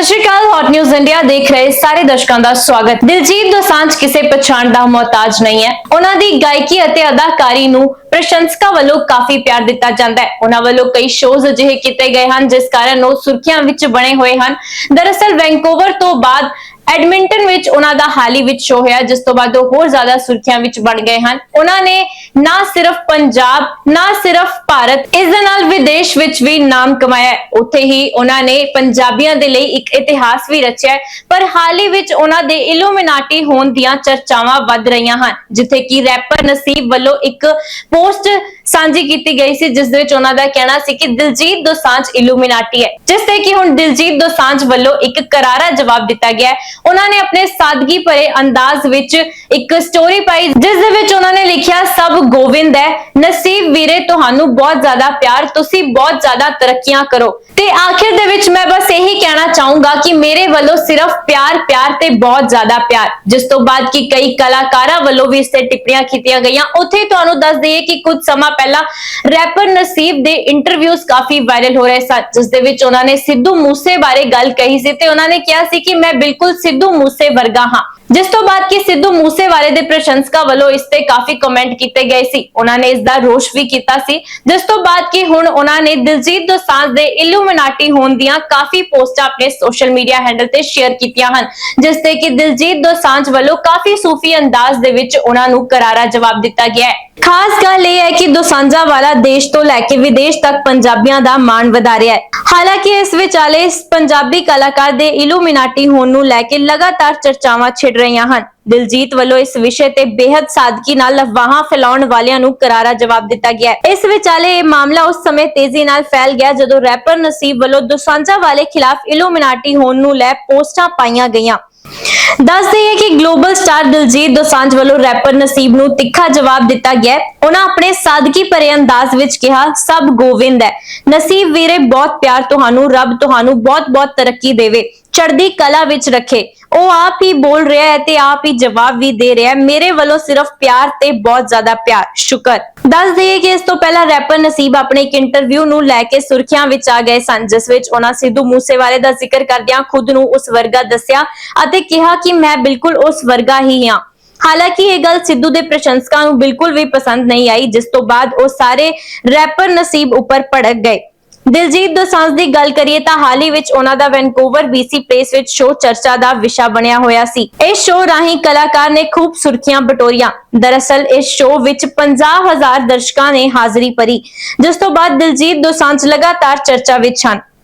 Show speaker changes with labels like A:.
A: ਸਤਿ ਸ਼੍ਰੀ ਅਕਾਲ ਹੌਟ ਨਿਊਜ਼ ਇੰਡੀਆ ਦੇਖ ਰਹੇ ਸਾਰੇ ਦਰਸ਼ਕਾਂ ਦਾ ਸਵਾਗਤ। ਦਿਲਜੀਤ ਦੋਸਾਂਝ ਕਿਸੇ ਪਛਾਣ ਦਾ ਮੁਹਤਾਜ ਨਹੀਂ ਹੈ। ਉਹਨਾਂ ਦੀ ਗਾਇਕੀ ਅਤੇ ਅਦਾਕਾਰੀ ਨੂੰ ਪ੍ਰਸ਼ੰਸਕਾਂ ਵੱਲੋਂ ਕਾਫੀ ਪਿਆਰ ਦਿੱਤਾ ਜਾਂਦਾ ਹੈ। ਉਹਨਾਂ ਵੱਲੋਂ ਕਈ ਸ਼ੋਜ਼ ਅਜਿਹੇ ਕੀਤੇ ਗਏ ਹਨ, ਜਿਸ ਕਾਰਨ ਉਹ ਸੁਰਖੀਆਂ ਵਿੱਚ ਬਣੇ ਹੋਏ ਹਨ। ਦਰਅਸਲ, ਵੈਂਕੂਵਰ ਤੋਂ ਬਾਅਦ ਐਡਮਿੰਟਨ ਵਿੱਚ ਉਹਨਾਂ ਦਾ ਹਾਲ ਹੀ ਵਿੱਚ ਸ਼ੋਅ ਹੋਇਆ, ਜਿਸ ਤੋਂ ਬਾਅਦ ਉਹ ਹੋਰ ਜ਼ਿਆਦਾ ਸੁਰਖੀਆਂ ਵਿੱਚ ਬਣ ਗਏ ਹਨ। ਉਹਨਾਂ ਨੇ ਨਾ ਸਿਰਫ ਪੰਜਾਬ, ਨਾ ਸਿਰਫ ਭਾਰਤ, ਇਸ ਦੇ ਨਾਲ ਵਿਦੇਸ਼ ਵਿੱਚ ਵੀ ਨਾਮ ਕਮਾਇਆ। ਉੱਥੇ ਹੀ ਉਹਨਾਂ ਨੇ ਪੰਜਾਬੀਆਂ ਦੇ ਲਈ ਇੱਕ ਇਤਿਹਾਸ ਵੀ ਰਚਿਆ ਪਰ ਹਾਲ ਹੀ ਵਿੱਚ ਉਹਨਾਂ ਦੇ ਇਲੂਮੀਨਾਟੀ ਹੋਣ ਦੀਆਂ ਚਰਚਾਵਾਂ ਵੱਧ ਰਹੀਆਂ ਹਨ, ਜਿੱਥੇ ਕਿ ਰੈਪਰ ਨਸੀਬ ਵੱਲੋਂ ਇੱਕ ਪੋਸਟ ਸਾਂਝੀ ਕੀਤੀ ਗਈ ਸੀ, ਜਿਸ ਦੇ ਵਿੱਚ ਉਹਨਾਂ ਦਾ ਕਹਿਣਾ ਸੀ ਕਿ ਦਿਲਜੀਤ ਦੋਸਾਂਝ ਇਲੂਮੀਨਾਟੀ ਹੈ, ਜਿਸ ਤੇ ਕਿ ਹੁਣ ਦਿਲਜੀਤ ਦੋਸਾਂਝ ਵੱਲੋਂ ਇੱਕ ਕਰਾਰਾ ਜਵਾਬ ਦਿੱਤਾ ਗਿਆ ਹੈ। ਉਹਨਾਂ ਨੇ ਆਪਣੇ ਸਾਦਗੀ ਭਰੇ ਅੰਦਾਜ਼ ਵਿੱਚ ਇੱਕ ਸਟੋਰੀ ਪਾਈ, ਜਿਸ ਦੇ ਵਿੱਚ ਉਹਨਾਂ ਨੇ ਲਿਖਿਆ, ਸਭ ਗੋਵਿੰਦ ਹੈ। ਨਸੀਬ ਵੀਰੇ, ਤੁਹਾਨੂੰ ਬਹੁਤ ਜ਼ਿਆਦਾ ਪਿਆਰ, ਤੁਸੀਂ ਬਹੁਤ ਜ਼ਿਆਦਾ ਤਰੱਕੀਆਂ ਕਰੋ। ਤੇ ਆਖਿਰ ਦੇ ਵਿੱਚ ਮੈਂ ਬਸ ਇਹੀ ਕਹਿਣਾ ਚਾਹੂੰਗਾ ਕਿ ਮੇਰੇ ਵੱਲੋਂ ਸਿਰਫ ਪਿਆਰ ਪਿਆਰ ਤੇ ਬਹੁਤ ਜ਼ਿਆਦਾ ਪਿਆਰ। ਜਿਸ ਤੋਂ ਬਾਅਦ ਕਿ ਕਈ ਕਲਾਕਾਰਾਂ ਵੱਲੋਂ ਵੀ ਇਸ ਤੇ ਟਿੱਪਣੀਆਂ ਕੀਤੀਆਂ ਗਈਆਂ। ਉੱਥੇ ਤੁਹਾਨੂੰ ਦੱਸ ਦਈਏ ਕਿ ਕੁਝ ਸਮਾਂ ਪਹਿਲਾਂ ਰੈਪਰ ਨਸੀਬ ਦੇ ਇੰਟਰਵਿਊਜ਼ ਕਾਫੀ ਵਾਇਰਲ ਹੋ ਰਹੇ ਸਨ, ਜਿਸ ਦੇ ਵਿੱਚ ਉਹਨਾਂ ਨੇ ਸਿੱਧੂ ਮੂਸੇ ਬਾਰੇ ਗੱਲ ਕਹੀ ਸੀ ਤੇ ਉਹਨਾਂ ਨੇ ਕਿਹਾ ਸੀ ਕਿ ਮੈਂ ਬਿਲਕੁਲ ਸਿੱਧੂ ਮੂਸੇ ਵਰਗਾ ਹਾਂ। ਜਿਸ ਤੋਂ ਬਾਅਦ ਕਿ ਸਿੱਧੂ ਮੂਸੇਵਾਲੇ ਦੇ ਪ੍ਰਸ਼ੰਸਕਾਂ ਵੱਲੋਂ ਇਸ ਤੇ ਕਾਫੀ ਕਮੈਂਟ ਕੀਤੇ ਗਏ ਸੀ। ਉਹਨਾਂ ਨੇ ਇਸ ਦਾ ਰੋਸ਼ ਵੀ ਕੀਤਾ ਸੀ। ਜਿਸ ਤੋਂ ਬਾਅਦ ਕਿ ਹੁਣ ਉਹਨਾਂ ਨੇ ਦਿਲਜੀਤ ਦੋਸਾਂਝ ਦੇ ਇਲੂਮੀਨਾਟੀ ਹੋਣ ਦੀਆਂ ਕਾਫੀ ਪੋਸਟਾਂ ਆਪਣੇ ਸੋਸ਼ਲ ਮੀਡੀਆ ਹੈਂਡਲ ਤੇ ਸ਼ੇਅਰ ਕੀਤੀਆਂ ਹਨ। ਜਿਸ ਤੇ ਕਿ ਦਿਲਜੀਤ ਦੋਸਾਂਝ ਵੱਲੋਂ ਕਾਫੀ ਸੂਫੀ ਅੰਦਾਜ਼ ਦੇ ਵਿੱਚ ਉਹਨਾਂ ਨੂੰ ਕਰਾਰਾ ਜਵਾਬ ਦਿੱਤਾ ਗਿਆ ਹੈ। ਖਾਸ ਗੱਲ ਇਹ ਹੈ ਕਿ ਦੋਸਾਂਝਾ ਵਾਲਾ ਦੇਸ਼ ਤੋਂ ਲੈ ਕੇ ਵਿਦੇਸ਼ ਤੱਕ ਪੰਜਾਬੀਆਂ ਦਾ ਮਾਣ ਵਧਾ ਰਿਹਾ ਹੈ। ਹਾਲਾਂਕਿ ਇਸ ਵਿਚਾਲੇ ਪੰਜਾਬੀ ਕਲਾਕਾਰ ਦੇ ਇਲੂਮੀਨਾਟੀ ਹੋਣ ਨੂੰ ਲੈ ਕੇ ਲਗਾਤਾਰ ਚਰਚਾਵਾਂ ਛਿੜ ਰਹੀਆਂ ਹਨ। ਦਿਲਜੀਤ ਵੱਲੋਂ ਇਸ ਵਿਸ਼ੇ ਤੇ ਬੇहद ਸਾਦਗੀ ਨਾਲ ਅਫਵਾਹਾਂ ਫੈਲਾਉਣ ਵਾਲਿਆਂ ਨੂੰ ਕਰਾਰਾ ਜਵਾਬ ਦਿੱਤਾ ਗਿਆ ਇਸ ਵਿਚਾਲੇ ਇਹ ਮਾਮਲਾ ਉਸ ਸਮੇਂ ਤੇਜ਼ੀ ਨਾਲ ਫੈਲ ਗਿਆ ਜਦੋਂ ਰੈਪਰ ਨਸੀਬ ਵੱਲੋਂ ਦੋਸਾਂਝਾ ਵਾਲੇ ਖਿਲਾਫ ਇਲੂਮੀਨਾਟੀ ਹੋਣ ਨੂੰ ਲੈ ਪੋਸਟਾਂ ਪਾਈਆਂ ਗਈਆਂ। ਦੱਸ ਦਈਏ ਕਿ ਗਲੋਬਲ ਸਟਾਰ ਦਿਲਜੀਤ ਦੋਸਾਂਝ ਵੱਲੋਂ ਰੈਪਰ ਨਸੀਬ ਨੂੰ ਤਿੱਖਾ ਜਵਾਬ ਦਿੱਤਾ ਗਿਆ ਉਹਨਾਂ ਆਪਣੇ ਸਾਦਗੀ ਭਰੇ ਅੰਦਾਜ਼ ਵਿੱਚ ਕਿਹਾ, ਸਭ ਗੋਵਿੰਦ ਹੈ। ਨਸੀਬ ਵੀਰੇ, ਬਹੁਤ ਪਿਆਰ ਤੁਹਾਨੂੰ, ਰੱਬ ਤੁਹਾਨੂੰ ਬਹੁਤ-ਬਹੁਤ ਤਰੱਕੀ ਦੇਵੇ। ਚੜ੍ਹਦੀ ਕਲਾ ਵਿੱਚ ਰੱਖੇ। ਉਹ ਆਪ ਹੀ ਬੋਲ ਰਿਹਾ ਹੈ ਤੇ ਆਪ ਹੀ ਜਵਾਬ ਵੀ ਦੇ ਰਿਹਾ ਹੈ। ਮੇਰੇ ਵੱਲੋਂ ਸਿਰਫ ਪਿਆਰ ਤੇ ਬਹੁਤ ਜ਼ਿਆਦਾ ਪਿਆਰ। ਸ਼ੁਕਰ। ਦੱਸ ਦਈਏ ਕਿ ਇਸ ਤੋਂ ਪਹਿਲਾਂ ਰੈਪਰ ਨਸੀਬ ਆਪਣੇ ਇੱਕ ਇੰਟਰਵਿਊ ਨੂੰ ਲੈ ਕੇ ਸੁਰਖੀਆਂ ਵਿੱਚ ਆ ਗਏ ਸਨ, ਜਿਸ ਵਿੱਚ ਉਹਨਾਂ ਸਿੱਧੂ ਮੂਸੇਵਾਲੇ ਦਾ ਜ਼ਿਕਰ ਕਰਦਿਆਂ ਖੁਦ ਨੂੰ ਉਸ ਵਰਗਾ ਦੱਸਿਆ ਅਤੇ ਕਿਹਾ ਕਿ ਮੈਂ ਬਿਲਕੁਲ ਉਸ ਵਰਗਾ ਹੀ ਹਾਂ। ਹਾਲਾਂਕਿ ਇਹ ਗੱਲ ਸਿੱਧੂ ਦੇ ਪ੍ਰਸ਼ੰਸਕਾਂ ਨੂੰ ਬਿਲਕੁਲ ਵੀ ਪਸੰਦ ਨਹੀਂ ਆਈ, ਜਿਸ ਤੋਂ ਬਾਅਦ ਉਹ ਸਾਰੇ ਰੈਪਰ ਨਸੀਬ ਉੱਪਰ ਭੜਕ ਗਏ। ਦਿਲਜੀਤ ਦੋਸਾਂਝ ਦੀ ਗੱਲ ਕਰੀਏ ਤਾਂ ਹਾਲ ਹੀ ਵਿੱਚ ਉਹਨਾਂ ਦਾ ਵੈਨਕੂਵਰ BC ਪਲੇਸ ਵਿੱਚ ਸ਼ੋਅ ਚਰਚਾ ਦਾ ਵਿਸ਼ਾ ਬਣਿਆ ਹੋਇਆ ਸੀ। ਇਸ ਸ਼ੋਅ ਰਾਹੀਂ ਕਲਾਕਾਰ ਨੇ ਖੂਬ ਸੁਰਖੀਆਂ ਬਟੋਰੀਆਂ। ਦਰਅਸਲ ਇਸ ਸ਼ੋਅ ਵਿੱਚ 50000 ਦਰਸ਼ਕਾਂ ਨੇ ਹਾਜ਼ਰੀ ਭਰੀ। ਜਿਸ ਤੋਂ ਬਾਅਦ ਦਿਲਜੀਤ ਦੋਸਾਂਝ ਲਗਾਤਾਰ ਚਰਚਾ ਵਿੱਚ ਹਨ।